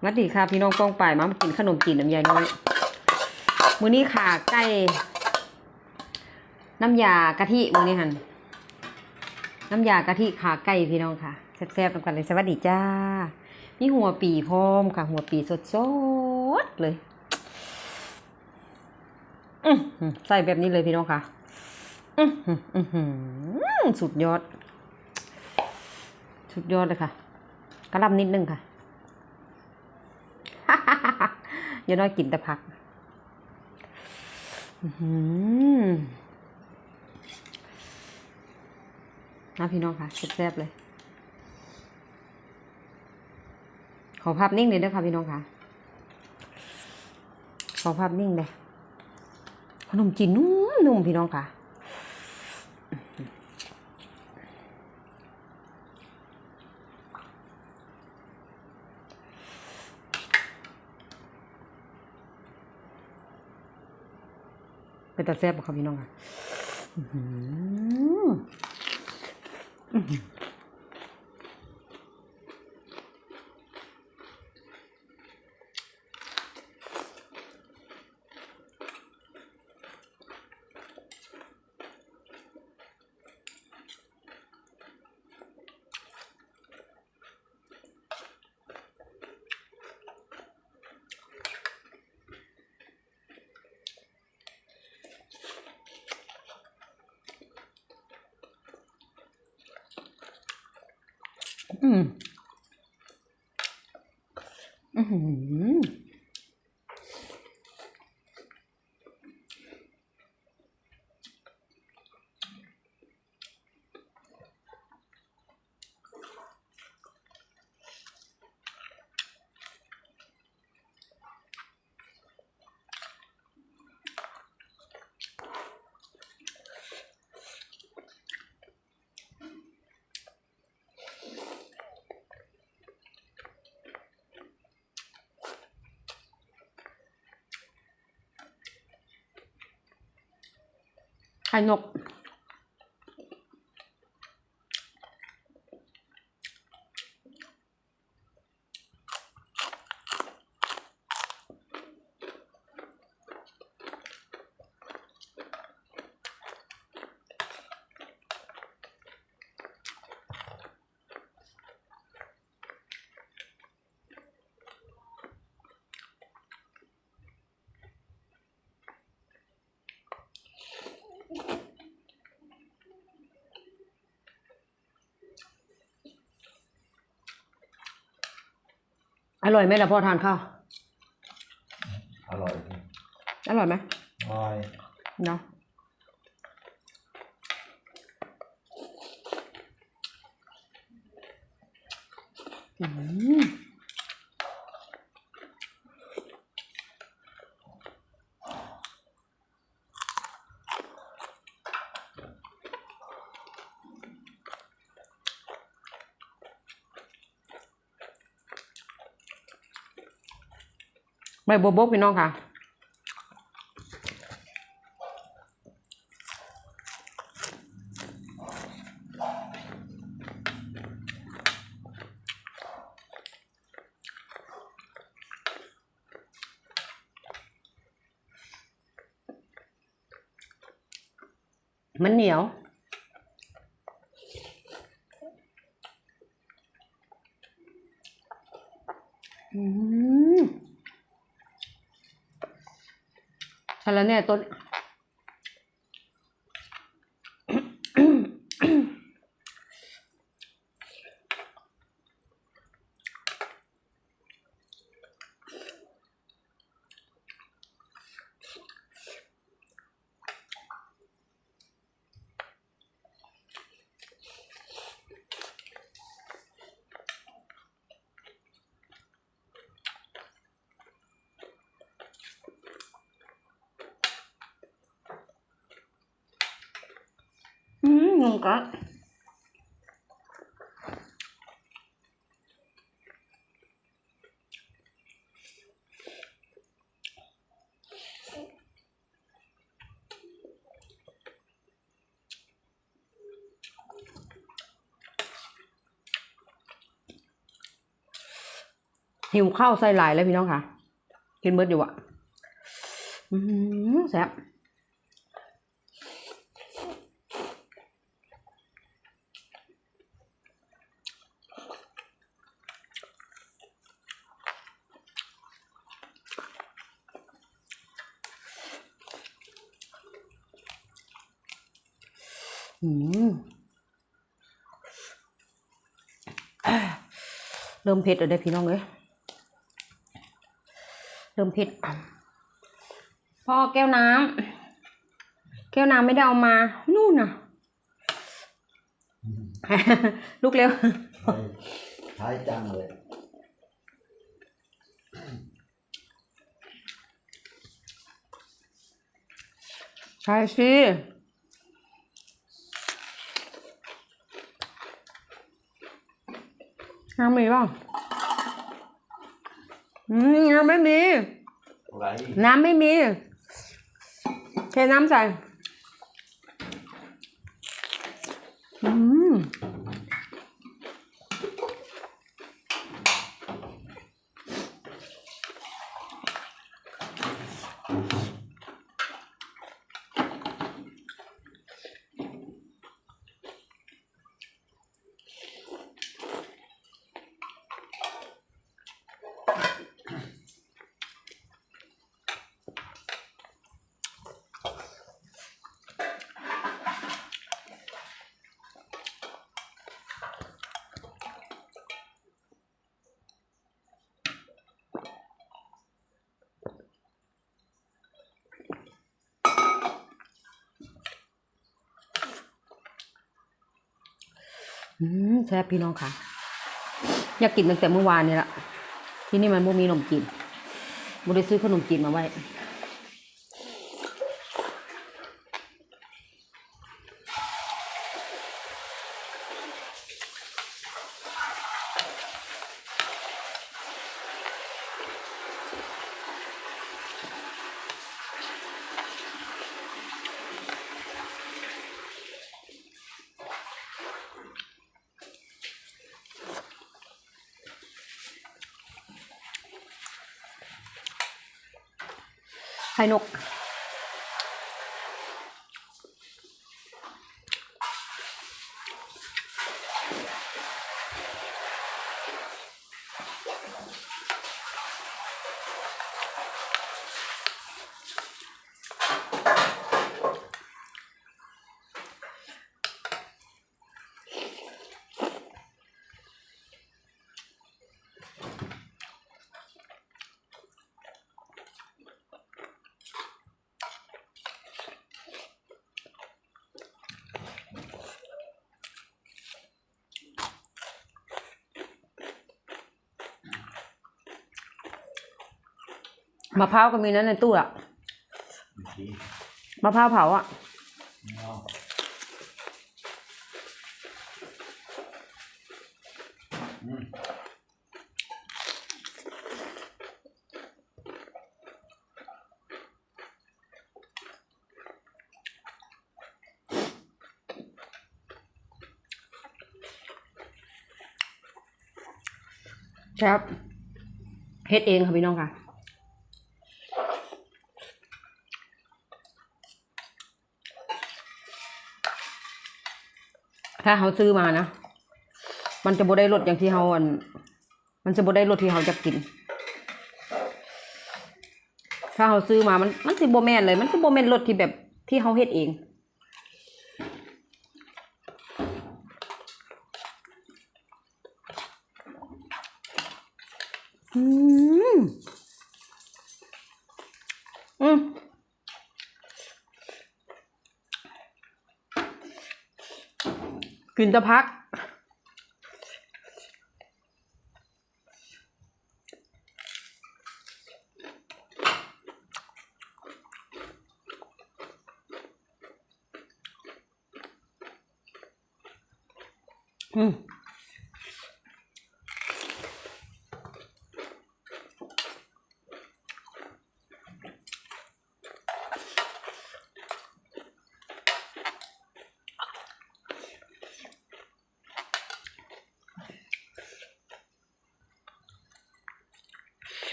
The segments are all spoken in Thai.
สวัสดีค่ะพี่น้องกองป่ายมากินขนมจีนน้ำยาน้อยมื้อนี้ขาไก่น้ำยากะทิมื้อนี้หันน้ำยากะทิขาไก่พี่น้องค่ะแซ่บๆกันเลยสวัสดีจ้ามีหัวปีพร้อมค่ะ หัวปีสดๆเลยใส่แบบนี้เลยพี่น้องค่ะสุดยอด สุดยอดเลยค่ะกระลำนิดนึงค่ะ ย่าน้อยกินแต่ผักอื้อหือนะพี่น้องค่ะแซ่บๆเลย ขอภาพนิ่งเลยด้วยค่ะพี่น้องค่ะ ขอภาพนิ่งเลยขนมจีนนุ่มนุ่มๆพี่น้องค่ะ แต่แซ่บบ่ครับพี่น้องค่ะ อืมอืม อื้อหื อไข่นกอร่อยไหมล่ะพ่อทานข้าว อร่อยดีอร่อยไหมอร่อยเนาะอืม ใบบัวบกพี่น้องค่ะมันเหนียว อืม แล้วเนี่ยต้น งงก็หิวข้าวใส่หลายแล้วพี่น้องค่ะ กินเบิดอยู่อะแซ่บ เริ่มเผ็ดแล้วเด้อพี่น้องเอ้ยเริ่มเผ็ดพ่อแก้วน้ำแก้วน้ำไม่ได้เอามา นู่นน่ะ ลุกเร็วท้ายจังเลยใช่สิ น้ำมีเปล่าอืมน้ำไม่มี อะไรน้ำไม่มี เทน้ำใส่ อืม แซ่บพี่น้องค่ะ อยากกินตั้งแต่เมื่อวานนี่ละที่นี่มันบ่มีขนมจีนบ่ได้ซื้อขนมจีนมาไว้ ไข่นก มะพร้าวก็มีนั้นในตู้อะอีกทีมะพร้าวเผาอะเอาครับเฮ็ดเองค่ะพี่น้องค่ะ ถ้าเขาซื้อมานะ มันจะบ่ได้รสอย่างที่เขาอัน มันจะบ่ได้รสที่เขาจะกิน ถ้าเขาซื้อมามันมันสิบ่แม่นเลย มันสิบ่แม่นรสที่แบบที่เขาเฮ็ดเอง อืม อืม กินตะพัก อืม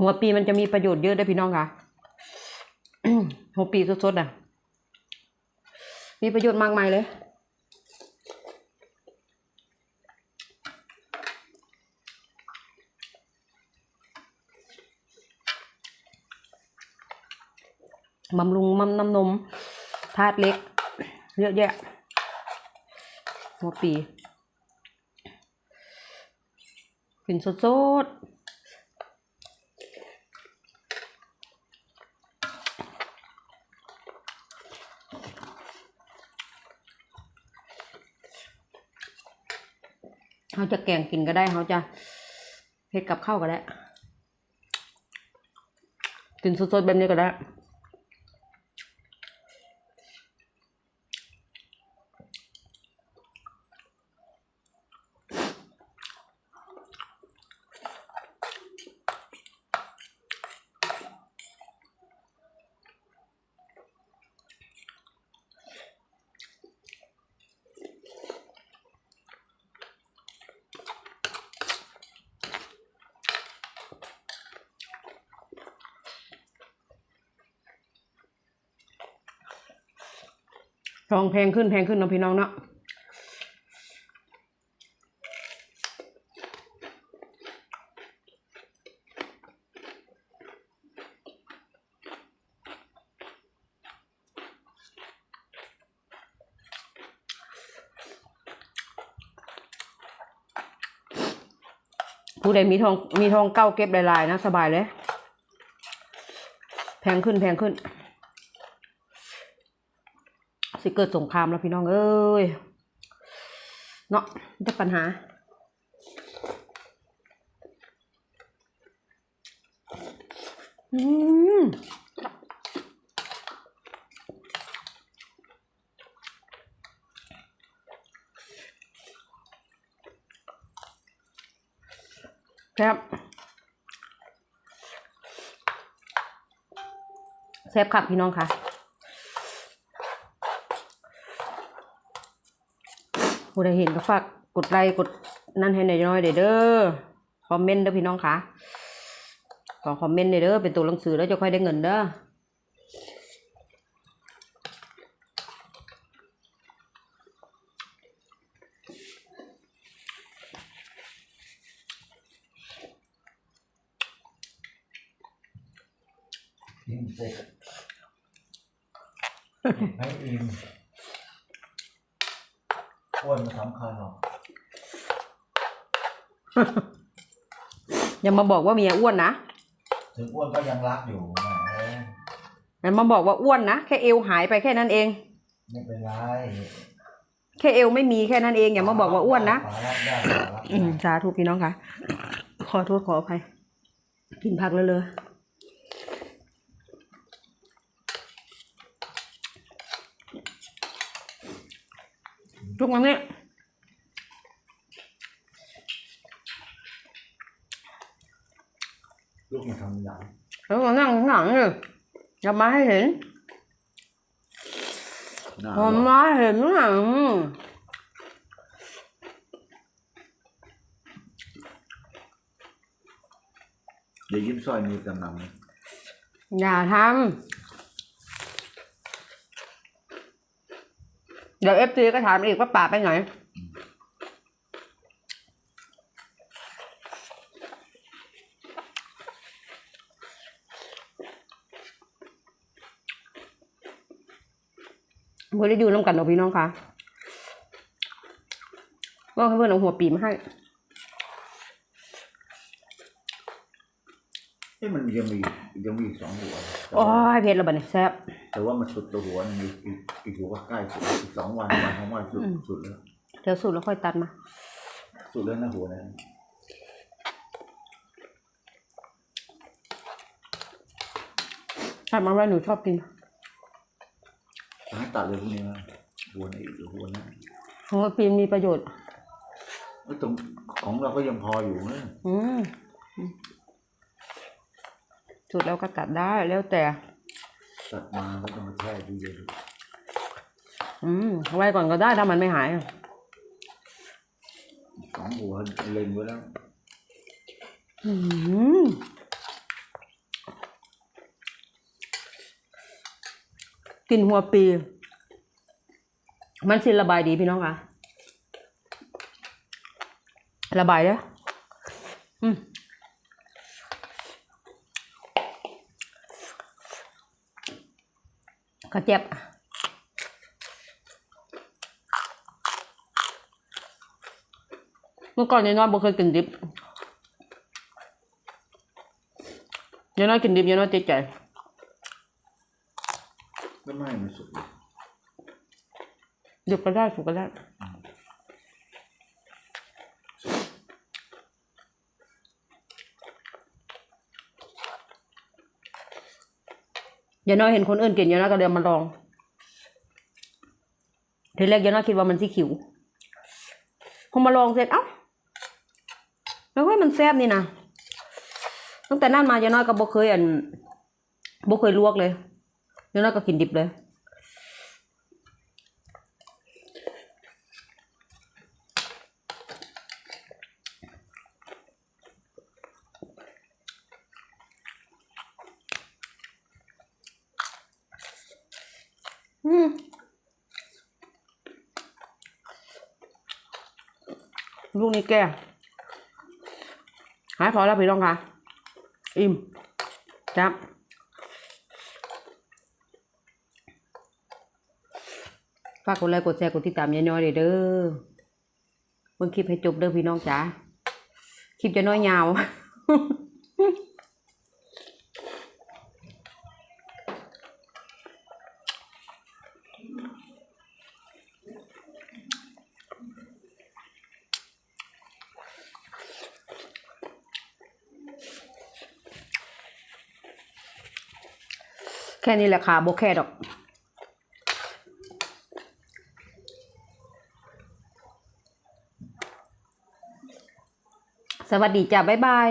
หัวปีมันจะมีประโยชน์เยอะเด้พี่น้องค่ะหัวปีสดๆอะ มีประโยชน์มากมายเลยบำรุงมัมน้ำนมธาตุเล็ก เยอะแยะ หัวปีกินสดๆ เขาจะแกงกินก็ได้เขาจะเฮ็ดกับข้าวก็ได้ กินสดๆแบบนี้ก็ได้ องแพงขึ้นแพงขึ้นเนาะพี่น้องเนาะผู้ใดมีทองมีทองเก้าเก็บลายๆนะ สบายเลย แพงขึ้นแพงขึ้น สิเกิดสงครามแล้วพี่น้องเอ้ยเนาะจะปัญหาอืมครับแซ่บครับพี่น้องค่ะ ผู้ใดเห็นก็ฝากกดไลค์กดนั่นให้หน่อยน้อยๆเด้อคอมเมนต์เด้อพี่น้องค่ะขอคอมเมนต์หน่อยเด้อเป็นตัวหนังสือแล้วจะค่อยได้เงินเด้อกินเสร็จให้อิ่ม อ้วนมันสำคัญหรอกอย่ามาบอกว่าเมียอ้วนนะถึงอ้วนก็ยังรักอยู่แหมอย่ามาบอกว่าอ้วนนะแค่เอวหายไปแค่นั้นเอง ไม่เป็นไรแค่เอวไม่มีแค่นั้นเองอย่ามาบอกว่าอ้วนนะขรักได้ขอรักอืมได้สาธุพี่น้องค่ะ ขอโทษขออภัยกินผักเลยเลย ทุกวันนี้ลูกมาทำหลังแล้วก็นั่งข้างหลังเลยอย่ามาให้เห็นหน้าอย่ามาให้เห็นข้างหลังเดี๋ยวยิ้มซอยมีกำลังอย่าทำ เดี๋ยวเอฟซีก็ถามอีกว่าป่าไปไหนเพื่อนได้อยู่น้ำกันหรอพี่น้องคะว่าเพื่อนเอาหัวปีมาให้ เอ้มันยังมียังมีอีกสองหัวแต่โอ้ว่ายเพชรระเบิดเนี่ยแซ่บ แต่ว่ามันสุดตัวหัวหนึงอีกอีกอีกหัวก็ใกล้สุดอีกสองวันวันของวันสุดอืม สุดแล้วเดี๋ยวสุดแล้วค่อยตัดมา สุดแล้วนะหัวนะตัดมาไว้หนูชอบกินจะให้ตัดเลยพวกนี้นะหัวนี้อีกหัวนะหัวปีมีประโยชน์ เอ้ยตรงของเราก็ยังพออยู่นะอืม สุดแล้วก็ตัดได้แล้วแต่ ตัดมาแล้วก็มาแช่ดีเย็นอืมเอไว้ก่อนก็ได้ถ้ามันไม่หายสองหัวเล็งไว้แล้วอืมกลิ่นหัวปี มันสิระบายดีพี่น้องคะระบายเด้อืม กระเจี๊ยบเมื่อก่อนยายน้อยบ่เคยกินดิบยายน้อยกินดิบยายน้อยติดใจก็ไม่มันสุกเลยดิบก็ได้สุกก็ได้ ยายน้อยเห็นคนอื่นกินยายน้อยก็เลยเอามาลองทีแรกยายน้อยคิดว่ามันสีขิวพอมาลองเสร็จเอ้าแล้วเฮ้ยมันแซ่บนี่นะตั้งแต่นั้นมายายน้อยก็บ่เคยอันบ่เคยลวกเลยยายน้อยก็กินดิบเลย อืม ลูกนี้แก่หายพอแล้วพี่น้องค่ะ อิ่มจับฝากกดไลค์กดแชร์กดติดตามยายน้อยเด้อเบิ่งคลิปให้จบเด้อพี่น้องจ๋าคลิปจะน้อยยาว แค่นี้แหละค่ะโบแค่ดอกสวัสดีจ้ะบ๊ายบาย